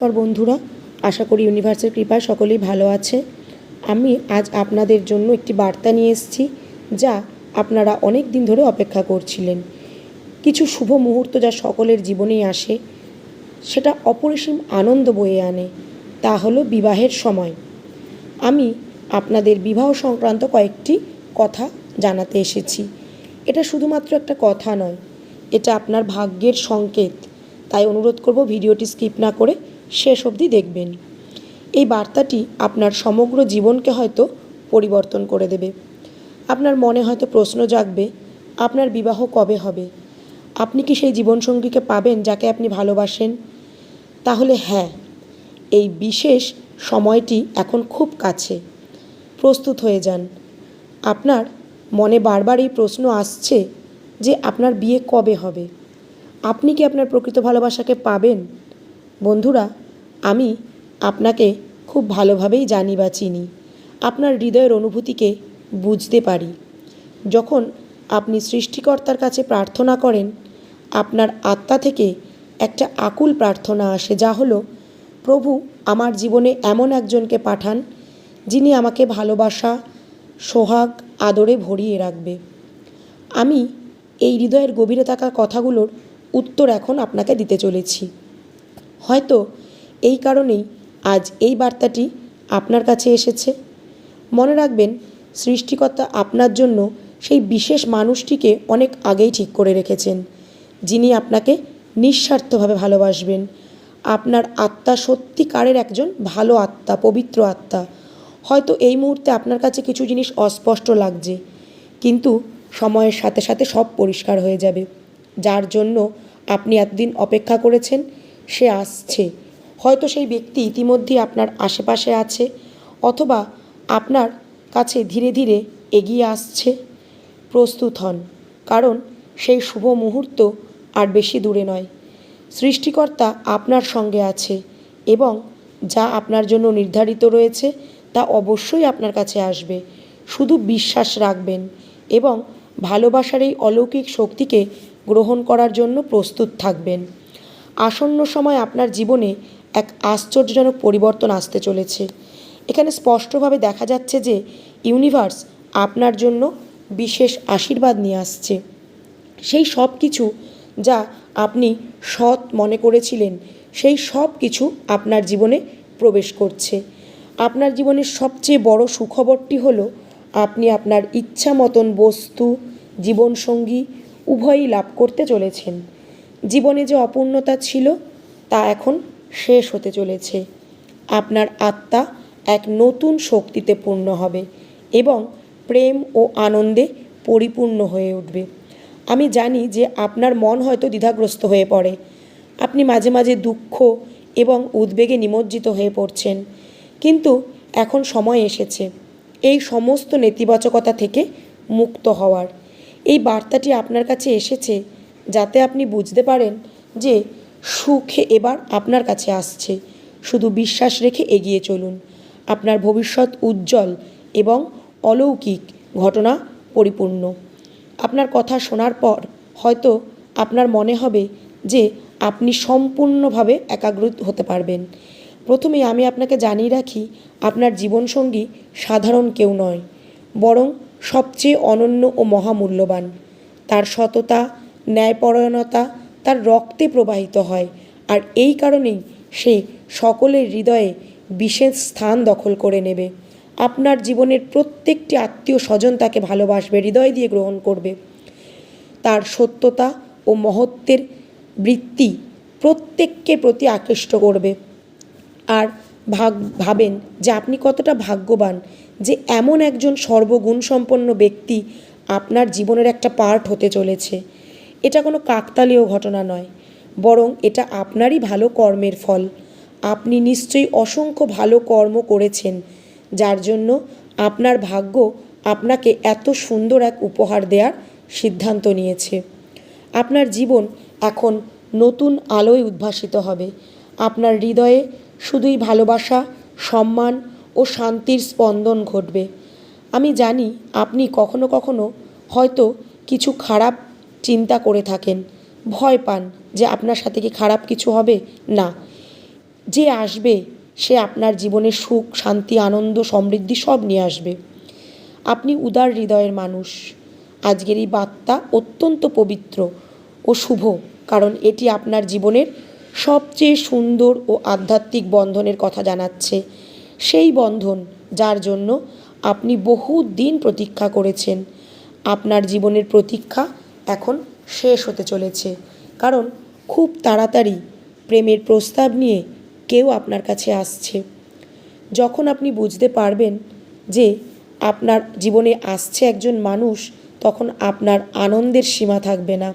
নমস্কার বন্ধুরা, আশা করি ইউনিভার্সের কৃপায় সকলেই ভালো আছে। আমি আজ আপনাদের জন্য একটি বার্তা নিয়ে এসেছি, যা আপনারা অনেক দিন ধরে অপেক্ষা করছিলেন। কিছু শুভ মুহূর্ত যা সকলের জীবনেই আসে, সেটা অপরিসীম আনন্দ বয়ে আনে, তা হলো বিবাহের সময়। আমি আপনাদের বিবাহ সংক্রান্ত কয়েকটি কথা জানাতে এসেছি। এটা শুধুমাত্র একটা কথা নয়, এটা আপনার ভাগ্যের সংকেত। তাই অনুরোধ করব ভিডিওটি স্কিপ না করে শেষ অবধি দেখবেন। এই বার্তাটি আপনার সমগ্র জীবনকে হয়তো পরিবর্তন করে দেবে। আপনার মনে হয়তো প্রশ্ন জাগবে, আপনার বিবাহ কবে হবে? আপনি কি সেই জীবনসঙ্গীকে পাবেন যাকে আপনি ভালোবাসেন? তাহলে হ্যাঁ এই বিশেষ সময়টি এখন খুব কাছে। প্রস্তুত হয়ে যান। আপনার মনে বারবার এই প্রশ্ন আসছে যে আপনার বিয়ে কবে হবে? আপনি কি আপনার প্রকৃত ভালোবাসাকে পাবেন? বন্ধুরা, আমি আপনাকে খুব ভালোভাবেই জানি বা চিনি। আপনার হৃদয়ের অনুভূতিকে বুঝতে পারি। যখন আপনি সৃষ্টিকর্তার কাছে প্রার্থনা করেন, আপনার আত্মা থেকে একটা আকুল প্রার্থনা আসে, যা হলো, প্রভু, আমার জীবনে এমন একজনকে পাঠান, যিনি আমাকে ভালোবাসা, সোহাগ, আদরে ভরিয়ে রাখবে। আমি এই হৃদয়ের গভীরে থাকা কথাগুলোর উত্তর এখন আপনাকে দিতে চলেছি। হয়তো এই কারণেই আজ এই বার্তাটি আপনার কাছে এসেছে। মনে রাখবেন, সৃষ্টিকর্তা আপনার জন্য সেই বিশেষ মানুষটিকে অনেক আগেই ঠিক করে রেখেছেন, যিনি আপনাকে নিঃস্বার্থভাবে ভালোবাসবেন। আপনার আত্মা সত্যিকারের একজন ভালো আত্মা, পবিত্র আত্মা। হয়তো এই মুহূর্তে আপনার কাছে কিছু জিনিস অস্পষ্ট লাগছে, কিন্তু সময়ের সাথে সাথে সব পরিষ্কার হয়ে যাবে, যার জন্য আপনি এতদিন অপেক্ষা করেছেন সে আসছে। হয়তো সেই ব্যক্তি ইতিমধ্যেই আপনার আশেপাশে আছে অথবা আপনার কাছে ধীরে ধীরে এগিয়ে আসছে। প্রস্তুত হন, কারণ সেই শুভ মুহূর্ত আর বেশি দূরে নয়। সৃষ্টিকর্তা আপনার সঙ্গে আছে এবং যা আপনার জন্য নির্ধারিত রয়েছে তা অবশ্যই আপনার কাছে আসবে। শুধু বিশ্বাস রাখবেন এবং ভালোবাসার এই অলৌকিক শক্তিকে গ্রহণ করার জন্য প্রস্তুত থাকবেন। আসন্ন সময় আপনার জীবনে এক আশ্চর্যজনক পরিবর্তন আসতে চলেছে। এখানে স্পষ্টভাবে দেখা যাচ্ছে যে ইউনিভার্স আপনার জন্য বিশেষ আশীর্বাদ নিয়ে আসছে। সেই সব কিছু যা আপনি সৎ মনে করেছিলেন, সেই সব কিছু আপনার জীবনে প্রবেশ করছে। আপনার জীবনের সবচেয়ে বড় সুখবরটি হলো, আপনি আপনার ইচ্ছা মতন বস্তু, জীবনসঙ্গী উভয়ই লাভ করতে চলেছেন। জীবনে যে অপূর্ণতা ছিল, তা এখন শেষ হতে চলেছে। আপনার আত্মা এক নতুন শক্তিতে পূর্ণ হবে এবং প্রেম ও আনন্দে পরিপূর্ণ হয়ে উঠবে। আমি জানি যে আপনার মন হয়তো দ্বিধাগ্রস্ত হয়ে পড়ে। আপনি মাঝে মাঝে দুঃখ এবং উদ্বেগে নিমজ্জিত হয়ে পড়ছেন। কিন্তু এখন সময় এসেছে। এই সমস্ত নেতিবাচকতা থেকে মুক্ত হওয়ার। এই বার্তাটি আপনার কাছে এসেছে যাতে আপনি বুঝতে পারেন যে সুখে এবার আপনার কাছে আসছে। শুধু বিশ্বাস রেখে এগিয়ে চলুন। আপনার ভবিষ্যৎ উজ্জ্বল এবং অলৌকিক ঘটনা পরিপূর্ণ। আপনার কথা শোনার পর হয়তো আপনার মনে হবে যে আপনি সম্পূর্ণভাবে একাগ্র হতে পারবেন। প্রথমে আমি আপনাকে জানিয়ে রাখি, আপনার জীবনসঙ্গী সাধারণ কেউ নয়, বরং সবচেয়ে অনন্য ও মহামূল্যবান। তার সততা ন্যায়পরায়ণতা তার রক্তে প্রবাহিত হয় আর এই কারণেই সে সকলের হৃদয়ে বিশেষ স্থান দখল করে নেবে। আপনার জীবনের প্রত্যেকটি আত্মীয় স্বজন তাকে ভালোবাসবে, হৃদয় দিয়ে গ্রহণ করবে। তার সত্যতা ও মহত্বের বৃত্তি প্রত্যেককে প্রতি আকৃষ্ট করবে। আর ভাগ, ভাবেন যে আপনি কতটা ভাগ্যবান যে এমন একজন সর্বগুণসম্পন্ন ব্যক্তি আপনার জীবনের একটা পার্ট হতে চলেছে। এটা কোনো কাকতালীয় ঘটনা নয়, বরং এটা আপনারই ভালো কর্মের ফল। আপনি নিশ্চয়ই অসংখ্য ভালো কর্ম করেছেন, যার জন্য আপনার ভাগ্য আপনাকে এত সুন্দর এক উপহার দেওয়ার সিদ্ধান্ত নিয়েছে। আপনার জীবন এখন নতুন আলোয় উদ্ভাসিত হবে। আপনার হৃদয়ে শুধুই ভালোবাসা, সম্মান ও শান্তির স্পন্দন ঘটবে। আমি জানি আপনি কখনো কখনো হয়তো কিছু খারাপ চিন্তা করে থাকেন। ভয় পান যে আপনার সাথে কি খারাপ কিছু হবে? না। যে আসবে, সে আপনার জীবনে সুখ, শান্তি, আনন্দ, সমৃদ্ধি সব নিয়ে আসবে। আপনি উদার হৃদয়ের মানুষ। আজকের এই বার্তা অত্যন্ত পবিত্র ও শুভ, কারণ এটি আপনার জীবনের সবচেয়ে সুন্দর ও আধ্যাত্মিক বন্ধনের কথা জানাচ্ছে। সেই বন্ধন যার জন্য আপনি বহু দিন প্রতীক্ষা করেছেন। আপনার জীবনের প্রতীক্ষা এখন শেষ হতে চলেছে। কারণ খুব তাড়াতাড়ি প্রেমের প্রস্তাব নিয়ে কেউ আপনার কাছে আসছে। যখন আপনি বুঝতে পারবেন যে আপনার জীবনে আসছে একজন মানুষ, তখন আপনার আনন্দের সীমা থাকবে না।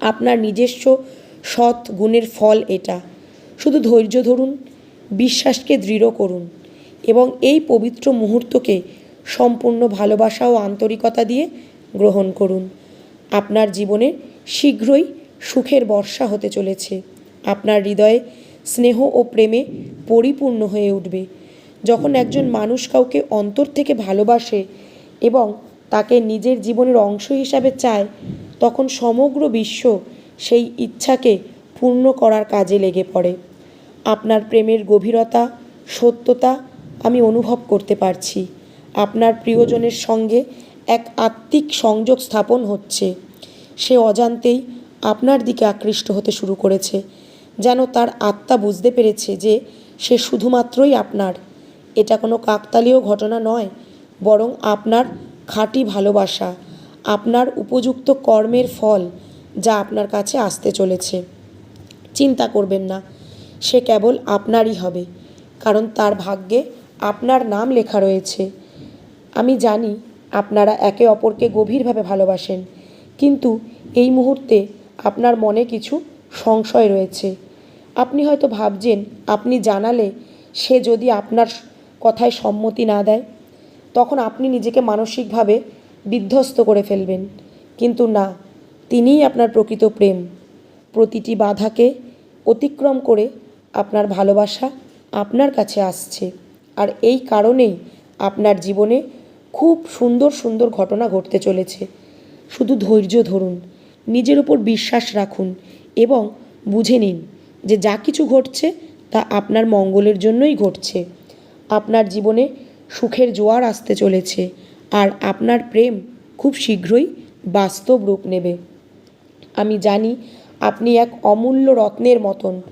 আপনার নিজস্ব সৎ গুণের ফল এটা। শুধু ধৈর্য ধরুন, বিশ্বাসকে দৃঢ় করুন এবং এই পবিত্র মুহূর্তকে সম্পূর্ণ ভালোবাসা ও আন্তরিকতা দিয়ে গ্রহণ করুন। আপনার জীবনে শীঘ্রই সুখের বর্ষা হতে চলেছে। আপনার হৃদয়ে স্নেহ ও প্রেমে পরিপূর্ণ হয়ে উঠবে। যখন একজন মানুষ কাউকে অন্তর থেকে ভালোবাসে এবং তাকে নিজের জীবনের অংশ হিসাবে চায়, তখন সমগ্র বিশ্ব সেই ইচ্ছাকে পূর্ণ করার কাজে লেগে পড়ে। আপনার প্রেমের গভীরতা, সত্যতা আমি অনুভব করতে পারছি। আপনার প্রিয়জনের সঙ্গে এক আত্মিক সংযোগ স্থাপন হচ্ছে। সে অজান্তেই আপনার দিকে আকৃষ্ট হতে শুরু করেছে, যেন তার আত্মা বুঝতে পেরেছে যে সে শুধুমাত্রই আপনার। এটা কোনো কাকতালীয় ঘটনা নয়, বরং আপনার খাঁটি ভালোবাসা, আপনার উপযুক্ত কর্মের ফল যা আপনার কাছে আসতে চলেছে। চিন্তা করবেন না, সে কেবল আপনারই হবে, কারণ তার ভাগ্যে আপনার নাম লেখা রয়েছে। আমি জানি আপনারা একে অপরকে গভীরভাবে ভালোবাসেন। কিন্তু এই মুহূর্তে আপনার মনে কিছু সংশয় রয়েছে। আপনি হয়তো ভাবছেন, আপনি জানালে সে যদি আপনার কথায় সম্মতি না দেয়, তখন আপনি নিজেকে মানসিকভাবে বিধ্বস্ত করে ফেলবেন। কিন্তু না, তিনিই আপনার প্রকৃত প্রেম। প্রতিটি বাধাকে অতিক্রম করে আপনার ভালোবাসা আপনার কাছে আসছে। আর এই কারণেই আপনার জীবনে খুব সুন্দর সুন্দর ঘটনা ঘটতে চলেছে। শুধু ধৈর্য ধরুন, নিজের উপর বিশ্বাস রাখুন এবং বুঝে নিন যে যা কিছু ঘটছে তা আপনার মঙ্গলের জন্যই ঘটছে। আপনার জীবনে সুখের জোয়ার আসতে চলেছে আর আপনার প্রেম খুব শীঘ্রই বাস্তব রূপ নেবে। আমি জানি আপনি এক অমূল্য রত্নের মতন।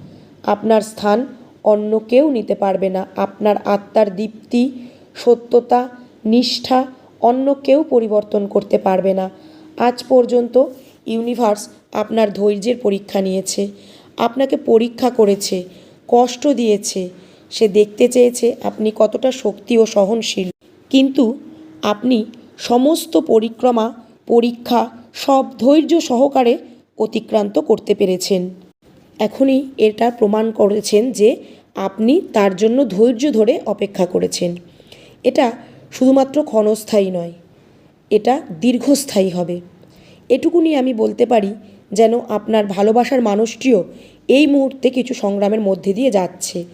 আপনার স্থান অন্য কেউ নিতে পারবে না। আপনার আত্মার দীপ্তি, সত্যতা নিষ্ঠা অন্য কেউ পরিবর্তন করতে পারবে না। আজ পর্যন্ত ইউনিভার্স আপনার ধৈর্যের পরীক্ষা নিয়েছে। আপনাকে পরীক্ষা করেছে, কষ্ট দিয়েছে। সে দেখতে চেয়েছে আপনি কতটা শক্তি ও সহনশীল। কিন্তু আপনি সমস্ত পরিক্রমা, পরীক্ষা, সব ধৈর্য সহকারে অতিক্রান্ত করতে পেরেছেন। এখনই এটা প্রমাণ করেছেন যে আপনি তার জন্য ধৈর্য ধরে অপেক্ষা করেছেন। এটা শুধুমাত্র ক্ষণস্থায়ী নয়, এটা দীর্ঘস্থায়ী হবে। এটুকুনি আমি বলতে পারি যেন আপনার ভালোবাসার মানুষটিও এই মুহূর্তে কিছু সংগ্রামের মধ্যে দিয়ে যাচ্ছে।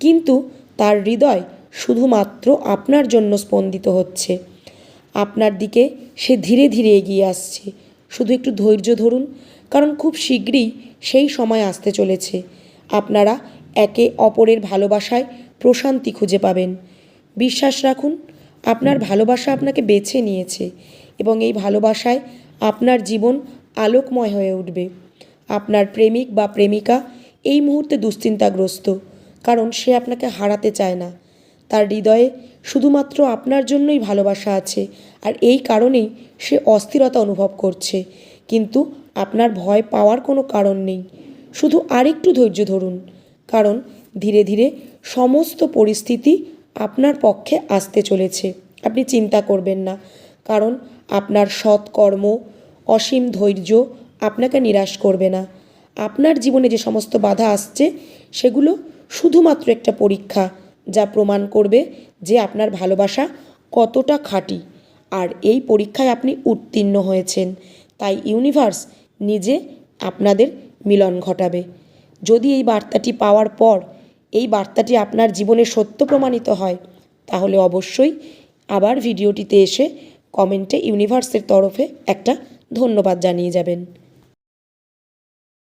কিন্তু তার হৃদয় শুধুমাত্র আপনার জন্য স্পন্দিত হচ্ছে। আপনার দিকে সে ধীরে ধীরে এগিয়ে আসছে। শুধু একটু ধৈর্য ধরুন, কারণ খুব শীঘ্রই সেই সময় আসতে চলেছে। আপনারা একে অপরের ভালোবাসায় প্রশান্তি খুঁজে পাবেন। বিশ্বাস রাখুন আপনার ভালোবাসা আপনাকে বেছে নিয়েছে এবং এই ভালোবাসায় আপনার জীবন আলোকময় হয়ে উঠবে। আপনার প্রেমিক বা প্রেমিকা এই মুহূর্তে দুশ্চিন্তাগ্রস্ত, কারণ সে আপনাকে হারাতে চায় না। তার হৃদয়ে শুধুমাত্র আপনার জন্যই ভালোবাসা আছে আর এই কারণেই সে অস্থিরতা অনুভব করছে। কিন্তু আপনার ভয় পাওয়ার কোনো কারণ নেই। শুধু আরেকটু ধৈর্য ধরুন, কারণ ধীরে ধীরে সমস্ত পরিস্থিতি আপনার পক্ষে আসতে চলেছে। আপনি চিন্তা করবেন না। কারণ আপনার সৎকর্ম অসীম ধৈর্য আপনাকে নিরাশ করবে না। আপনার জীবনে যে সমস্ত বাধা আসছে, সেগুলো শুধুমাত্র একটা পরীক্ষা যা প্রমাণ করবে যে আপনার ভালোবাসা কতটা খাঁটি। আর এই পরীক্ষায় আপনি উত্তীর্ণ হয়েছেন। তাই ইউনিভার্স নিজে আপনাদের মিলন ঘটাবে। যদি এই বার্তাটি পাওয়ার পর এই বার্তাটি আপনার জীবনে সত্য প্রমাণিত হয়, তাহলে অবশ্যই আবার ভিডিওটিতে এসে কমেন্টে ইউনিভার্সের তরফে একটা ধন্যবাদ জানিয়ে যাবেন।